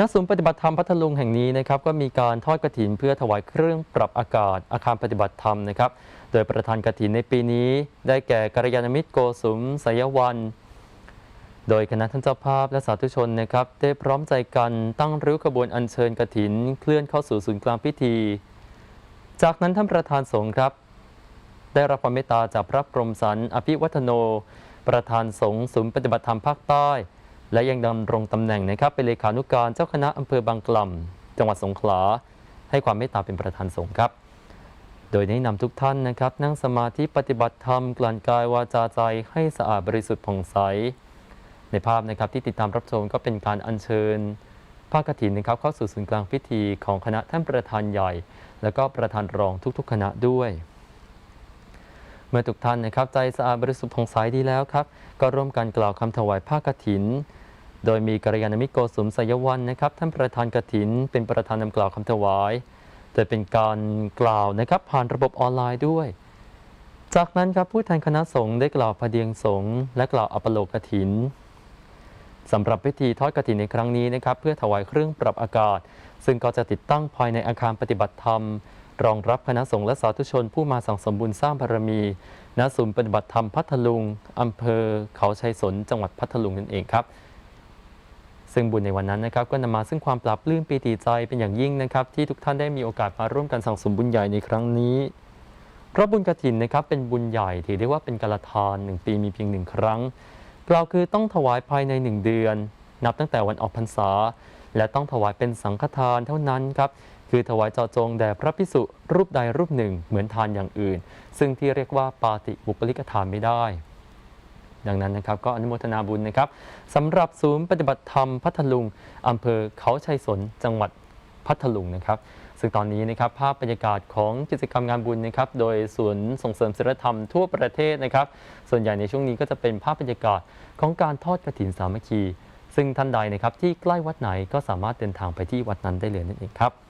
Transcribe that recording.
ณศูนย์ปฏิบัติธรรมพัทลุงแห่งนี้นะครับก็มีการทอดกระถินเพื่อถวายเครื่องปรับอากาศอาคารปฏิบัติธรรมนะครับ โดยประธานกระถินในปีนี้ ได้แก่กัลยาณมิตรโกสุมสยวัน โดยคณะท่านเจ้าภาพและสาธุชนนะครับได้พร้อมใจกันตั้งริ้วขบวนอัญเชิญกระถินเคลื่อนเข้าสู่ศูนย์กลางพิธี จากนั้นท่านประธานสงฆ์ครับ ได้รับความเมตตาจากพระพรมสันอภิวัฒโน ประธานสงฆ์ศูนย์ปฏิบัติธรรมภาคใต้ และยังดำรงตำแหน่งนะครับเป็นเลขานุการเจ้าคณะอำเภอบางกล่ำจังหวัดสงขลา ให้ความเมตตาเป็นประธานสงฆ์ครับ โดยแนะนำทุกท่านนะครับ นั่งสมาธิปฏิบัติธรรมกลั่นกายวาจาใจให้สะอาดบริสุทธิ์ผ่องใส ในภาพนะครับที่ติดตามรับชมก็เป็นการอัญเชิญผ้ากฐินนะครับเข้าสู่ศูนย์กลางพิธีของคณะท่านประธานใหญ่ และก็ประธานรองทุกๆ คณะด้วย มื่อทุกท่านนะครับใจสะอาดบริสุทธิ์ผ่องใสดีแล้วครับ ก็ร่วมกันกล่าวคำถวายผ้ากฐิน โดยมีกัลยาณมิตรโกสุมสยวันนะครับ ท่านประธานกฐิน เป็นประธานนำกล่าวคำถวายโดยเป็นการกล่าวนะครับผ่านระบบออนไลน์ด้วย จากนั้นครับผู้แทนคณะสงฆ์ได้กล่าวพระเดียงสงฆ์และกล่าวอัปโลกฐินสำหรับพิธีทอดกฐินในครั้งนี้นะครับ เพื่อถวายเครื่องปรับอากาศ ซึ่งก็จะติดตั้งภายในอาคารปฏิบัติธรรม รองรับคณะสงฆ์และสาธุชนผู้มาสั่งสมบุญสร้างบารมีณศูนย์ปฏิบัติธรรมพัทลุงอำเภอเขาชัยสน จังหวัดพัทลุงนั่นเองครับ ซึ่งบุญในวันนั้นนะครับก็นำมาซึ่งความปรับลื้มปีติใจเป็นอย่างยิ่งนะครับ ที่ทุกท่านได้มีโอกาสมาร่วมกันสั่งสมบุญใหญ่ในครั้งนี้เพราะบุญกฐินนะครับเป็นบุญใหญ่ถือได้ว่าเป็นกาลทานหนึ่งปีมีเพียงหนึ่งครั้งกล่าวคือต้องถวายภายในหนึ่งเดือน นับตั้งแต่วันออกพรรษา และต้องถวายเป็นสังฆทานเท่านั้นครับ คือถวายเจาะจงแด่พระพิสุรูปใดรูปหนึ่งเหมือนทานอย่างอื่น ซึ่งที่เรียกว่าปาติบุปลิกทานไม่ได้ ดังนั้นนะครับก็อนุโมทนาบุญนะครับสำหรับศูนย์ปฏิบัติธรรมพัทลุงอำเภอเขาชัยสนจังหวัดพัทลุงนะครับซึ่งตอนนี้นะครับภาพบรรยากาศของกิจกรรมงานบุญนะครับโดยศูนย์ส่งเสริมศิลธรรมทั่วประเทศนะครับ ส่วนใหญ่ในช่วงนี้ก็จะเป็นภาพบรรยากาศของการทอดกฐินสามัคคี ซึ่งท่านใดนะครับที่ใกล้วัดไหนก็สามารถเดินทางไปที่วัดนั้นได้เลยนั่นเองครับ